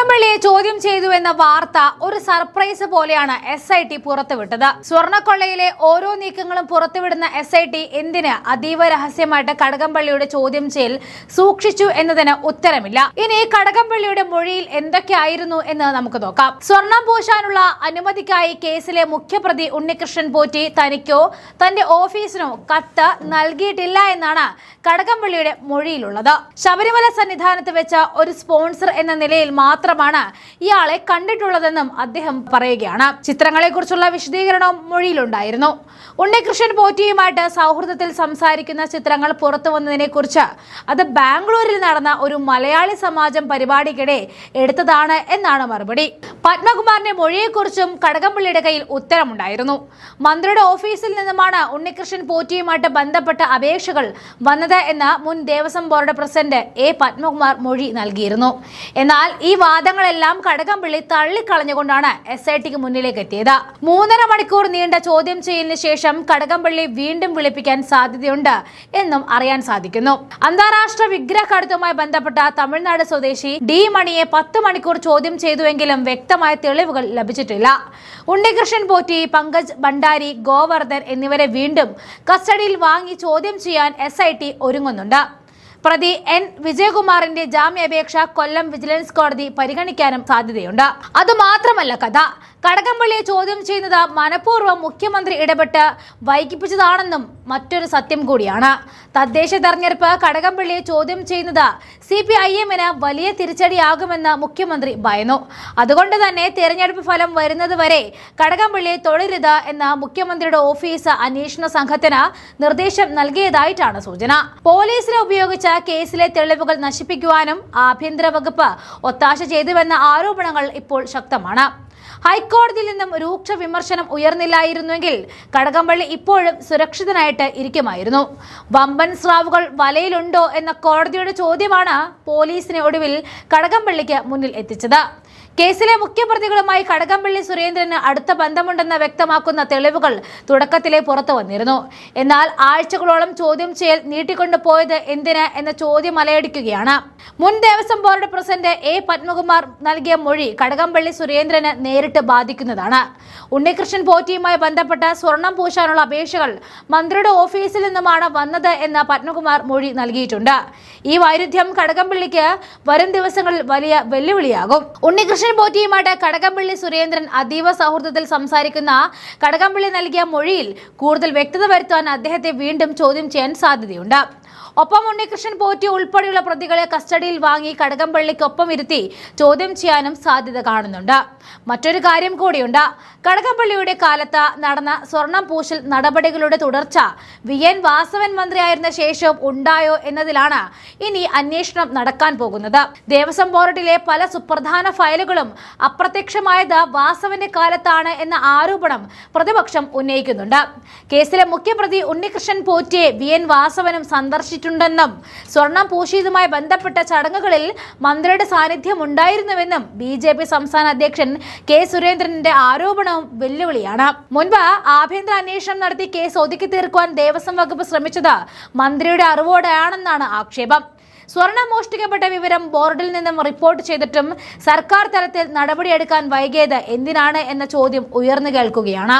കടകംപള്ളിയെ ചോദ്യം ചെയ്തു എന്ന വാർത്ത ഒരു സർപ്രൈസ് പോലെയാണ് എസ് ഐ ടി പുറത്തുവിട്ടത്. സ്വർണക്കൊള്ളയിലെ ഓരോ നീക്കങ്ങളും പുറത്തുവിടുന്ന എസ് ഐ ടി എന്തിന് അതീവ രഹസ്യമായിട്ട് കടകംപള്ളിയുടെ ചോദ്യം ചെയ്യൽ സൂക്ഷിച്ചു എന്നതിന് ഉത്തരമില്ല. ഇനി കടകംപള്ളിയുടെ മൊഴിയിൽ എന്തൊക്കെയായിരുന്നു എന്ന് നമുക്ക് നോക്കാം. സ്വർണം പൂശാനുള്ള അനുമതിക്കായി കേസിലെ മുഖ്യപ്രതി ഉണ്ണികൃഷ്ണൻ പോറ്റി തനിക്കോ തന്റെ ഓഫീസിനോ കത്ത് നൽകിയിട്ടില്ല എന്നാണ് കടകംപള്ളിയുടെ മൊഴിയിലുള്ളത്. ശബരിമല സന്നിധാനത്ത് വെച്ച ഒരു സ്പോൺസർ എന്ന നിലയിൽ മാത്രമാണ് ഇയാളെ കണ്ടിട്ടുള്ളതെന്നും അദ്ദേഹം പറയുകയാണ്. ചിത്രങ്ങളെക്കുറിച്ചുള്ള വിശദീകരണവും മൊഴിയിലുണ്ടായിരുന്നു. ഉണ്ണികൃഷ്ണൻ പോറ്റിയുമായിട്ട് സൗഹൃദത്തിൽ സംസാരിക്കുന്ന ചിത്രങ്ങൾ പുറത്തു വന്നതിനെ കുറിച്ച് അത് ബാംഗ്ലൂരിൽ നടന്ന ഒരു മലയാളി സമാജം പരിപാടിക്കിടെ എടുത്തതാണ് എന്നാണ് മറുപടി. പത്മകുമാറിന്റെ മൊഴിയെക്കുറിച്ചും കടകംപള്ളിയുടെ കയ്യിൽ ഉത്തരമുണ്ടായിരുന്നു. മന്ത്രിയുടെ ഓഫീസിൽ നിന്നുമാണ് ഉണ്ണികൃഷ്ണൻ പോറ്റിയുമായിട്ട് ബന്ധപ്പെട്ട അപേക്ഷകൾ വന്നത് എന്ന് മുൻ Devaswom board president A Padmakumar മൊഴി നൽകിയിരുന്നു. എന്നാൽ ഈ വാദങ്ങളെല്ലാം കടകംപള്ളി തള്ളിക്കളഞ്ഞുകൊണ്ടാണ് എസ് ഐ ടിക്ക് മുന്നിലേക്ക് എത്തിയത് മൂന്നര മണിക്കൂർ നീണ്ട ചോദ്യം ചെയ്യലിന് ശേഷം കടകംപള്ളി വീണ്ടും വിളിപ്പിക്കാൻ സാധ്യതയുണ്ട് എന്നും അറിയാൻ സാധിക്കുന്നു. അന്താരാഷ്ട്ര വിഗ്രഹകടത്തുമായി ബന്ധപ്പെട്ട തമിഴ്നാട് സ്വദേശി ഡി മണിയെ പത്ത് മണിക്കൂർ ചോദ്യം ചെയ്തുവെങ്കിലും വ്യക്തമായ തെളിവുകൾ ലഭിച്ചിട്ടില്ല. ഉണ്ണികൃഷ്ണൻ പോറ്റി പങ്കജ് ഭണ്ഡാരി ഗോവർദ്ധൻ എന്നിവരെ വീണ്ടും കസ്റ്റഡിയിൽ വാങ്ങി ചോദ്യം ചെയ്യാൻ എസ് ഒരുങ്ങുന്നുണ്ട്. പ്രതി എൻ വിജയകുമാറിന്റെ ജാമ്യാപേക്ഷ കൊല്ലം വിജിലൻസ് കോടതി പരിഗണിക്കാനും സാധ്യതയുണ്ട്. അതുമാത്രമല്ല കഥ കടകംപള്ളിയെ ചോദ്യം ചെയ്യുന്നത് മനഃപൂർവം മുഖ്യമന്ത്രി ഇടപെട്ട് വൈകിപ്പിച്ചതാണെന്നും മറ്റൊരു സത്യം കൂടിയാണ്. തദ്ദേശ തെരഞ്ഞെടുപ്പ് കടകംപള്ളിയെ ചോദ്യം ചെയ്യുന്നത് സി പി ഐ എമ്മിന് വലിയ തിരിച്ചടിയാകുമെന്ന് മുഖ്യമന്ത്രി ഭയന്നു. അതുകൊണ്ട് തന്നെ തെരഞ്ഞെടുപ്പ് ഫലം വരുന്നതുവരെ കടകംപള്ളിയെ തൊഴരുത് എന്ന മുഖ്യമന്ത്രിയുടെ ഓഫീസ് അന്വേഷണ സംഘത്തിന് നിർദ്ദേശം നൽകിയതായിട്ടാണ് സൂചന. പോലീസിനെ ഉപയോഗിച്ച കേസിലെ തെളിവുകൾ നശിപ്പിക്കുവാനും ആഭ്യന്തര വകുപ്പ് ഒത്താശ ചെയ്തുവെന്ന ആരോപണങ്ങൾ ഇപ്പോൾ ശക്തമാണ്. ഹൈക്കോടതിയിൽ നിന്നും രൂക്ഷ വിമർശനം ഉയർന്നില്ലായിരുന്നുവെങ്കിൽ കടകംപള്ളി ഇപ്പോഴും സുരക്ഷിതനായിട്ട് ഇരിക്കുമായിരുന്നു. വമ്പൻ സ്രാവുകൾ വലയിലുണ്ടോ എന്ന കോടതിയുടെ ചോദ്യമാണ് പോലീസിനെ ഒടുവിൽ കടകംപള്ളിക്ക് മുന്നിൽ എത്തിച്ചത്. കേസിലെ മുഖ്യപ്രതികളുമായി കടകംപള്ളി സുരേന്ദ്രന് അടുത്ത ബന്ധമുണ്ടെന്ന് വ്യക്തമാക്കുന്ന തെളിവുകൾ തുടക്കത്തിലെ പുറത്തു വന്നിരുന്നു. എന്നാൽ ആഴ്ചകളോളം ചോദ്യം ചെയ്യൽ നീട്ടിക്കൊണ്ടു പോയത് എന്തിന് എന്ന ചോദ്യം അലയടിക്കുകയാണ്. മുൻ Devaswom board president A Padmakumar നൽകിയ മൊഴി കടകംപള്ളി സുരേന്ദ്രന് നേരിട്ട് ബാധിക്കുന്നതാണ്. ഉണ്ണികൃഷ്ണൻ പോറ്റിയുമായി ബന്ധപ്പെട്ട സ്വർണം പൂശാനുള്ള അപേക്ഷകൾ മന്ത്രിയുടെ ഓഫീസിൽ നിന്നുമാണ് വന്നത് എന്ന് പത്മകുമാർ മൊഴി നൽകിയിട്ടുണ്ട്. ഈ വൈരുദ്ധ്യം കടകംപള്ളിക്ക് വരും ദിവസങ്ങളിൽ വലിയ വെല്ലുവിളിയാകും. ഉണ്ണികൃഷ്ണൻ പോറ്റിയുമായിട്ട് കടകംപള്ളി സുരേന്ദ്രൻ അതീവ സൗഹൃദത്തിൽ സംസാരിക്കുന്ന കടകംപള്ളി നൽകിയ മൊഴിയിൽ കൂടുതൽ വ്യക്തത വരുത്താൻ അദ്ദേഹത്തെ വീണ്ടും ചോദ്യം ചെയ്യാൻ സാധ്യതയുണ്ട്. ഒപ്പം ഉണ്ണികൃഷ്ണൻ പോറ്റി ഉൾപ്പെടെയുള്ള പ്രതികളെ കസ്റ്റഡിയിൽ വാങ്ങി കടകംപള്ളിക്കൊപ്പം ഇരുത്തി ചോദ്യം ചെയ്യാനും സാധ്യത കാണുന്നുണ്ട്. മറ്റൊരു കാര്യം കൂടിയുണ്ട്. കടകംപള്ളിയുടെ കാലത്ത് നടന്ന സ്വർണം പൂശൽ നടപടികളുടെ തുടർച്ച വി എൻ വാസവൻ മന്ത്രിയായിരുന്ന ശേഷവും ഉണ്ടായോ എന്നതിലാണ് ഇനി അന്വേഷണം നടക്കാൻ പോകുന്നത്. ദേവസ്വം ബോർഡിലെ പല സുപ്രധാന ഫയലുകളും അപ്രത്യക്ഷമായത് വാസവന്റെ കാലത്താണ് എന്ന ആരോപണം പ്രതിപക്ഷം ഉന്നയിക്കുന്നുണ്ട്. കേസിലെ മുഖ്യപ്രതി ഉണ്ണികൃഷ്ണൻ പോറ്റിയെ വി എൻ വാസവനും സന്ദർശിച്ചിട്ടുണ്ടെന്നും സ്വർണം പൂശിയതുമായി ബന്ധപ്പെട്ട ചടങ്ങുകളിൽ മന്ത്രിയുടെ സാന്നിധ്യം ഉണ്ടായിരുന്നുവെന്നും ബി ജെ പി സംസ്ഥാന അധ്യക്ഷൻ കെ സുരേന്ദ്രന്റെ ആരോപണവും വെല്ലുവിളിയാണ്. മുൻപ് ആഭ്യന്തര അന്വേഷണം നടത്തി കേസ് ഒതുക്കി തീർക്കുവാൻ ദേവസ്വം വകുപ്പ് ശ്രമിച്ചത് മന്ത്രിയുടെ അറിവോടെയാണെന്നാണ് ആക്ഷേപം. സ്വർണം മോഷ്ടിക്കപ്പെട്ട വിവരം ബോർഡിൽ നിന്നും റിപ്പോർട്ട് ചെയ്തിട്ടും സർക്കാർ തലത്തിൽ നടപടിയെടുക്കാൻ വൈകിയത് എന്തിനാണ് എന്ന ചോദ്യം ഉയർന്നു കേൾക്കുകയാണ്.